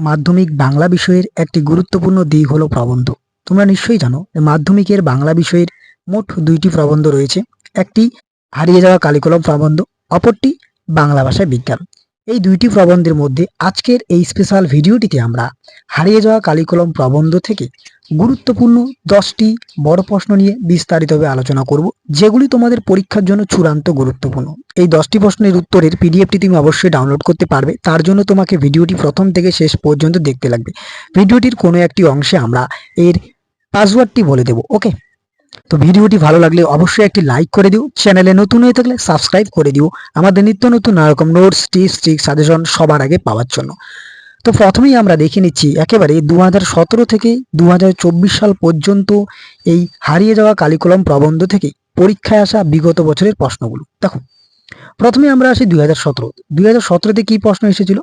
মাধ্যমিক বাংলা বিষয়ের একটি গুরুত্বপূর্ণ দিক হলো প্রবন্ধ। তোমরা নিশ্চয়ই জানো যে মাধ্যমিকের বাংলা বিষয়ের মোট দুইটি প্রবন্ধ রয়েছে। একটি হারিয়ে যাওয়া কালিকলম প্রবন্ধ, অপরটি বাংলা ভাষায় বিজ্ঞান। এই দুইটি প্রবন্ধের মধ্যে আজকের এই স্পেশাল ভিডিওটিতে আমরা হারিয়ে যাওয়া কালিকলম প্রবন্ধ থেকে গুরুত্বপূর্ণ দশটি বড় প্রশ্ন নিয়ে বিস্তারিতভাবে আলোচনা করব, যেগুলি তোমাদের পরীক্ষার জন্য চূড়ান্ত গুরুত্বপূর্ণ। এই দশটি প্রশ্নের উত্তরের পিডিএফটি তুমি অবশ্যই ডাউনলোড করতে পারবে। তার জন্য তোমাকে ভিডিওটি প্রথম থেকে শেষ পর্যন্ত দেখতে লাগবে। ভিডিওটির কোনো একটি অংশে আমরা এর পাসওয়ার্ডটি বলে দেবো, ওকে? তো ভিডিওটি ভালো লাগলে অবশ্যই একটি লাইক করে দিও। চ্যানেলে নতুন হয়ে থাকলে সাবস্ক্রাইব করে দিও। আমাদের নিত্য নতুন নানা রকম নোটস, টিপস ট্রিক সাজেশন সবার আগে পাওয়ার জন্য। তো প্রথমেই আমরা দেখে নিচ্ছি একেবারে দু হাজার সতেরো থেকে দু হাজার চব্বিশ সাল পর্যন্ত এই হারিয়ে যাওয়া কালিকলম প্রবন্ধ থেকে পরীক্ষায় আসা বিগত বছরের প্রশ্নগুলো। দেখো প্রথমে আমরা আসি দুই হাজার সতেরো। দুই হাজার সতেরোতে কী প্রশ্ন এসেছিল?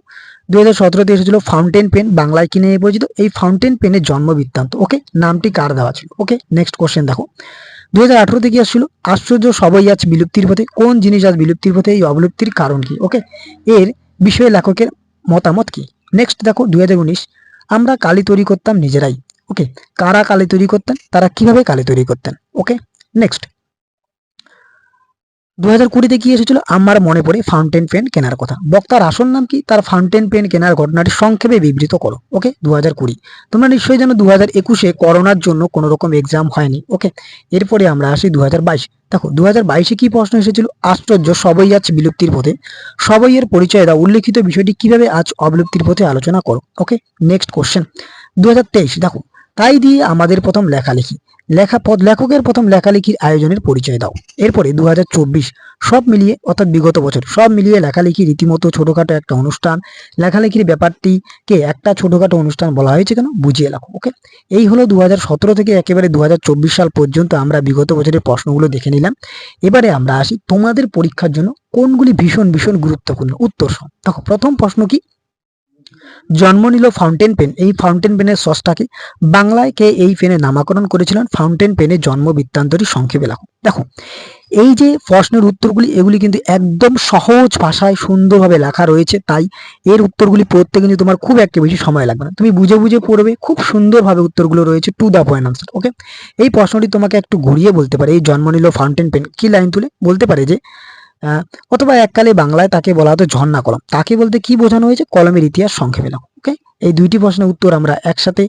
দুই হাজার সতেরোতে এসেছিল ফাউন্টেন পেন, বাংলায় কিনে পরিচিত এই ফাউন্টেন পেনের জন্ম বৃত্তান্ত। ওকে, নামটি কার দেওয়া ছিল? ওকে নেক্সট কোশ্চেন দেখো। দুই হাজার আঠারোতে কি আসছিল? আশ্চর্য সবই আজ বিলুপ্তির পথে। কোন জিনিস আজ বিলুপ্তির পথে? এই অবলুপ্তির কারণ কি? ওকে, এর বিষয়ে লেখকের মতামত কি? নেক্সট দেখো দুই হাজার উনিশ, আমরা কালি তৈরি করতাম নিজেরাই ওকে কারা কালি তৈরি করতেন? তারা কীভাবে কালি তৈরি করতেন ওকে নেক্সট দু হাজার কুড়িতে কি এসেছিল? আমার মনে পড়ে ফাউন্টেন পেন কেনার কথা। বক্তার আসল নাম কি? তার ফাউন্টেন পেন কেনার ঘটনাটি সংক্ষেপে বিবৃত করো ওকে দু হাজার কুড়ি। তোমরা নিশ্চয়ই জানো দু হাজার একুশে করোনার জন্য কোনো রকম এক্সাম হয়নি ওকে এরপরে আমরা আসি দু হাজার বাইশ। দেখো দু হাজার বাইশে কি প্রশ্ন এসেছিল? আশ্চর্য, সবই আজ বিলুপ্তির পথে। সবই এর পরিচয় দাও। উল্লেখিত বিষয়টি কীভাবে আজ অবিলুপ্তির পথে আলোচনা করো ওকে নেক্সট কোশ্চেন দু হাজার তেইশ, দেখো, তাই দিয়ে আমাদের প্রথম লেখালেখি। লেখা পদ লেখকের প্রথম লেখালেখির আয়োজনের পরিচয় দাও। এরপরে দু হাজার চব্বিশ সব মিলিয়ে, অর্থাৎ বিগত বছর, সব মিলিয়ে লেখালেখি রীতিমতো ছোটখাটো একটা অনুষ্ঠান। লেখালেখির ব্যাপারটিকে একটা ছোটখাটো অনুষ্ঠান বলা হয়েছে কেন? বুঝিয়ে লেখো, ওকে? এই হলো দু হাজার সতেরো থেকে একেবারে দু হাজার চব্বিশ সাল পর্যন্ত আমরা বিগত বছরের প্রশ্নগুলো দেখে নিলাম। এবারে আমরা আসি তোমাদের পরীক্ষার জন্য কোনগুলি ভীষণ ভীষণ গুরুত্বপূর্ণ? উত্তর দেখো, প্রথম প্রশ্ন কি? জন্ম নিল ফাউন্টেন পেন এই ফাউন্টেন পেনের সসটাকে বাংলায় কে এই পেনের নামাকরণ করেছিলেন? ফাউন্টেন পেনের জন্ম বৃত্তান্তটি সংক্ষেপে লেখো। দেখো, এই যে প্রশ্নের উত্তরগুলি, এগুলি কিন্তু একদম সহজ ভাষায় সুন্দরভাবে লেখা রয়েছে, তাই এর উত্তরগুলি পড়তে কিন্তু তোমার খুব একটা বেশি সময় লাগবে না। তুমি বুঝে বুঝে পড়বে, খুব সুন্দরভাবে উত্তরগুলো রয়েছে to the point answer okay এই প্রশ্নটি তোমাকে একটু ঘুরিয়ে বলতে পারে, এই জন্ম নিল ফাউন্টেন পেন কি লাইন তুলে? বলতে পারে যে অথবা এককালে বাংলায় তাকে বলা হতো ঝর্ণা কলম। তাকে বলতে কি বোঝানো হয়েছে? কলমের ইতিহাস সংক্ষেপে লেখো ওকে এই দুইটি প্রশ্নের উত্তর আমরা একসাথে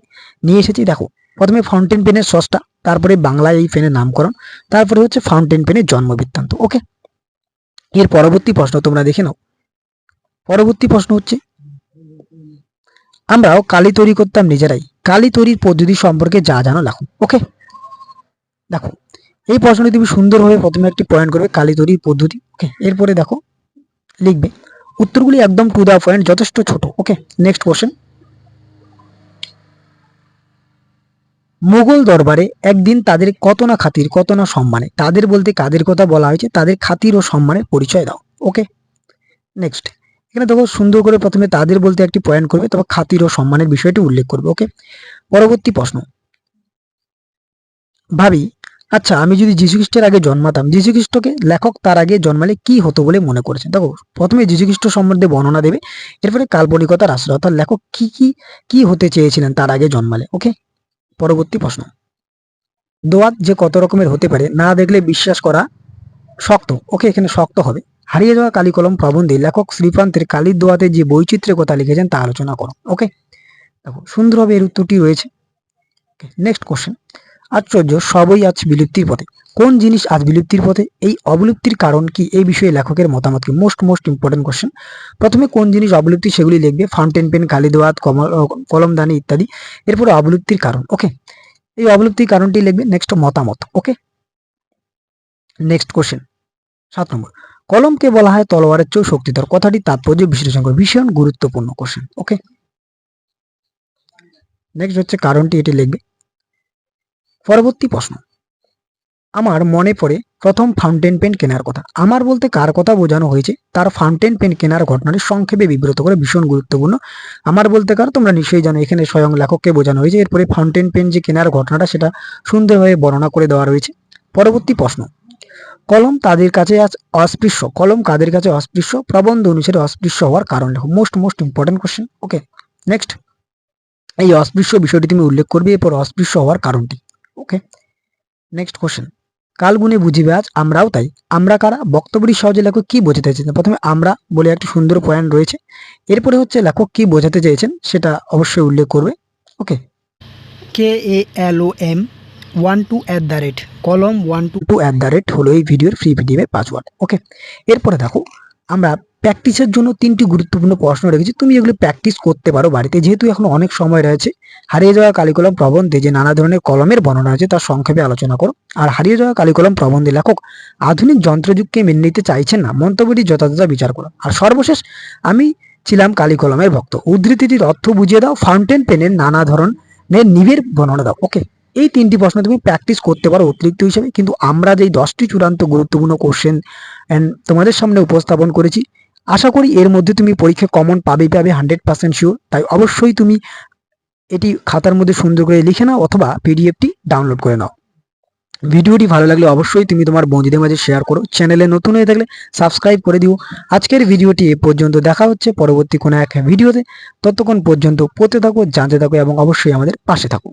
নিয়ে এসেছি। দেখো, প্রথমে ফাউন্টেন পেনের সসটা তারপরে বাংলায় এই পেনের নামকরণ, তারপরে হচ্ছে ফাউন্টেন পেনের জন্ম বৃত্তান্ত ওকে এর পরবর্তী প্রশ্ন তোমরা দেখে নাও। পরবর্তী প্রশ্ন হচ্ছে, আমরাও কালি তৈরি করতাম নিজেরাই। কালি তৈরির পদ্ধতি সম্পর্কে যা জানো লেখো ওকে দেখো এই প্রশ্নটি তুমি সুন্দরভাবে প্রথমে একটি পয়েন্ট করবে, কালি তৈরির পদ্ধতি ওকে এরপরে দেখো, লিখবে, উত্তরগুলি একদম টু দা পয়েন্ট যথেষ্ট ছোট ওকে নেক্সট কোশ্চেন মুঘল দরবারে একদিন তাদের কত না খাতির, কত না সম্মানে, তাদের বলতে কাদের কথা বলা হয়েছে, তাদের খাতির ও সম্মানের পরিচয় দাও ওকে নেক্সট এখানে দেখো, সুন্দর করে প্রথমে তাদের বলতে একটি পয়েন্ট করবে, তারপর খাতির ও সম্মানের বিষয়টি উল্লেখ করবে ওকে পরবর্তী প্রশ্ন। ভাবি আচ্ছা আমি যদি যীশুখ্রিস্টের আগে জন্মাতাম, যীশুখ্রিস্টকে লেখক তার আগে জন্মালে কি হতো বলে মনে করেছেন? দেখো, প্রথমে যীশুখ্রিস্ট সম্বন্ধে বর্ণনা দেবে, এরপরে কাল্পনিকতার আশ্রয় অর্থাৎ লেখক কি কি কি হতে চেয়েছিলেন তার আগে জন্মালে ওকে পরবর্তী প্রশ্ন। দোয়াত যে কত রকমের হতে পারে না দেখলে বিশ্বাস করা শক্ত ওকে এখানে শক্ত হবে। হারিয়ে যাওয়া কালি কলম প্রবন্ধে লেখক শ্রীপ্রান্তের কালির দোয়াতে যে বৈচিত্র্যের কথা লিখেছেন তা আলোচনা করো ওকে দেখো, সুন্দরভাবে এর উত্তরটি রয়েছে। নেক্সট কোশ্চেন আশ্চর্য, সবই আজ বিলুপ্তির পথে। কোন জিনিস আজ বিলুপ্তির পথে? এই অবলুপ্তির কারণ কি? এই বিষয়ে লেখকের মতামত কি? মোস্ট মোস্ট ইম্পর্টেন্ট কোশ্চেন প্রথমে কোন জিনিস অবলুপ্তি সেগুলি লিখবে? ফাউন্টেন পেন কালি দোয়াত কলমদানি ইত্যাদি। এরপরে অবলুপ্তির কারণ ওকে এই অবলুপ্তির কারণটি লিখবে? নেক্সট মতামত ওকে নেক্সট কোশ্চেন সাত নম্বর। কলমকে বলা হয় তলোয়ারের চেয়েও শক্তিধর। কথাটি তাৎপর্য বিশ্লেষণ করে। ভীষণ গুরুত্বপূর্ণ কোশ্চেন ওকে নেক্সট হচ্ছে কারণটি, এটি লিখবে। পরবর্তী প্রশ্ন। আমার মনে পড়ে প্রথম ফাউন্টেন পেন কেনার কথা। আমার বলতে কার কথা বোঝানো হয়েছে? তার ফাউন্টেন পেন কেনার ঘটনাটি সংক্ষেপে বিব্রত করে ভীষণ গুরুত্বপূর্ণ। আমার বলতে কার? তোমরা নিশ্চয়ই জানো, এখানে স্বয়ং লেখককে বোঝানো হয়েছে। এরপরে ফাউন্টেন পেন যে কেনার ঘটনাটা, সেটা সুন্দরভাবে বর্ণনা করে দেওয়া রয়েছে। পরবর্তী প্রশ্ন। কলম তাদের কাছে আজ অস্পৃশ্য। কলম কাদের কাছে অস্পৃশ্য? প্রবন্ধ অনুসারে অস্পৃশ্য হওয়ার কারণ লেখো। Most most important question okay next এই অস্পৃশ্য বিষয়টি তুমি উল্লেখ করবে। এরপর অস্পৃশ্য হওয়ার কারণটি। ওকে নেক্সট কোশ্চেন কাল গুনে বুঝিবে আজ আমরাও তাই। আমরা কারা? বক্তব্যটি সহজে লেখক কি বোঝাতে চেয়েছেন? প্রথমে আমরা বলে একটি সুন্দর পয়েন্ট রয়েছে। এরপরে হচ্ছে লেখক কি বোঝাতে চেয়েছেন সেটা অবশ্যই উল্লেখ করবে। Okay K A L O M one two at the rate কলম one two two at the rate হলো এই ভিডিওর ফ্রি পিডিএফের পাসওয়ার্ড ওকে এরপরে দেখো আমরা প্র্যাকটিসের জন্য তিনটি গুরুত্বপূর্ণ প্রশ্ন রেখেছি। তুমি এগুলো প্র্যাকটিস করতে পারো বাড়িতে। যেহেতু এখন অনেক সময় রয়েছে, হারিয়ে যাওয়া কালিকলম প্রবন্ধে যে নানা ধরনের কলমের বর্ণনা আছে তার সংক্ষেপে আলোচনা করো। আর হারিয়ে যাওয়া কালিকলম প্রবন্ধে লেখক, আধুনিক যন্ত্রযুগকে মেনে নিতে চাইছেন না। মন্তব্যটি যথাযথ বিচার করো। আর সর্বশেষ, আমি ছিলাম কালিকলমের ভক্ত। উদ্ধৃতিটির অর্থ বুঝিয়ে দাও ফাউন্টেন পেনের নানা ধরনের নিবের বর্ণনা দাও। ওকে এই তিনটি প্রশ্ন তুমি প্র্যাকটিস করতে পারো অতিরিক্ত হিসেবে। কিন্তু আমরা যেই দশটি চূড়ান্ত গুরুত্বপূর্ণ কোশ্চেন তোমাদের সামনে উপস্থাপন করেছি। আশা করি এর মধ্যে তুমি পরীক্ষা কমন পাবেই পাবে হান্ড্রেড পার্সেন্ট শিওর তাই অবশ্যই তুমি এটি খাতার মধ্যে সুন্দর করে লিখে নাও অথবা পিডিএফটি ডাউনলোড করে নাও। ভিডিওটি ভালো লাগলে অবশ্যই তুমি তোমার বন্ধুদের মাঝে শেয়ার করো। চ্যানেলে নতুন হয়ে থাকলে সাবস্ক্রাইব করে দিও। আজকের ভিডিওটি এ পর্যন্ত দেখা হচ্ছে পরবর্তী কোনো এক ভিডিওতে। ততক্ষণ পর্যন্ত পড়তে থাকো, জানতে থাকো এবং অবশ্যই আমাদের পাশে থাকো।